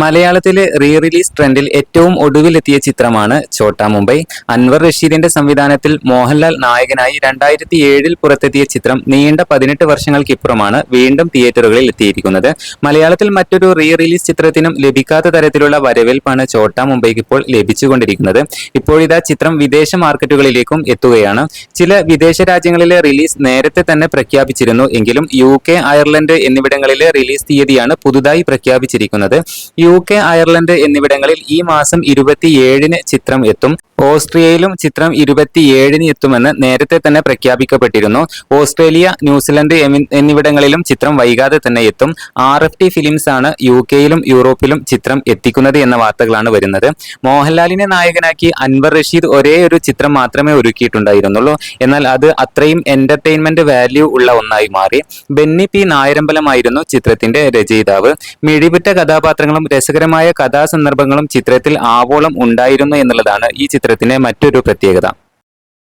മലയാളത്തിലെ re release ട്രെൻഡിൽ ഏറ്റവും ഒടുവിലെത്തിയ ചിത്രമാണ് ഛോട്ടാ മുംബൈ. അൻവർ റഷീദിന്റെ സംവിധാനത്തിൽ മോഹൻലാൽ നായകനായി രണ്ടായിരത്തി ഏഴിൽ പുറത്തെത്തിയ ചിത്രം നീണ്ട പതിനെട്ട് വർഷങ്ങൾക്കിപ്പുറമാണ് വീണ്ടും തിയേറ്ററുകളിൽ എത്തിയിരിക്കുന്നത്. മലയാളത്തിൽ മറ്റൊരു റീ റിലീസ് ചിത്രത്തിനും ലഭിക്കാത്ത തരത്തിലുള്ള വരവേൽപ്പാണ് ഛോട്ടാ മുംബൈക്ക് ഇപ്പോൾ ലഭിച്ചുകൊണ്ടിരിക്കുന്നത്. ഇപ്പോഴിതാ ചിത്രം വിദേശ മാർക്കറ്റുകളിലേക്കും എത്തുകയാണ്. ചില വിദേശ രാജ്യങ്ങളിലെ റിലീസ് നേരത്തെ തന്നെ പ്രഖ്യാപിച്ചിരുന്നു. എങ്കിലും യു കെ അയർലൻഡ് എന്നിവിടങ്ങളിലെ റിലീസ് തീയതിയാണ് പുതുതായി പ്രഖ്യാപിച്ചിരിക്കുന്നത്. യു കെ അയർലൻഡ് എന്നിവിടങ്ങളിൽ ഈ മാസം ഇരുപത്തിയേഴിന് ചിത്രം എത്തും. ഓസ്ട്രിയയിലും ചിത്രം ഇരുപത്തിയേഴിന് എത്തുമെന്ന് നേരത്തെ തന്നെ പ്രഖ്യാപിക്കപ്പെട്ടിരുന്നു. ഓസ്ട്രേലിയ ന്യൂസിലൻഡ് എന്നിവിടങ്ങളിലും ചിത്രം വൈകാതെ തന്നെ എത്തും. ആർ എഫ് ടി ഫിലിംസ് ആണ് യു കെയിലും യൂറോപ്പിലും ചിത്രം എത്തിക്കുന്നത് എന്ന വാർത്തകളാണ് വരുന്നത്. മോഹൻലാലിനെ നായകനാക്കി അൻവർ റഷീദ് ഒരേ ഒരു ചിത്രം മാത്രമേ ഒരുക്കിയിട്ടുണ്ടായിരുന്നുള്ളൂ. എന്നാൽ അത് അത്രയും എന്റർടൈൻമെന്റ് വാല്യൂ ഉള്ള ഒന്നായി മാറി. ബെന്നി പി നായരമ്പലമായിരുന്നു ചിത്രത്തിന്റെ രചയിതാവ്. മിഴിവിറ്റ കഥാപാത്രങ്ങളും രസകരമായ കഥാസന്ദർഭങ്ങളും ചിത്രത്തിൽ ആവോളം ഉണ്ടായിരുന്നു എന്നുള്ളതാണ് ഈ ചിത്രത്തിന്റെ മറ്റൊരു പ്രത്യേകത.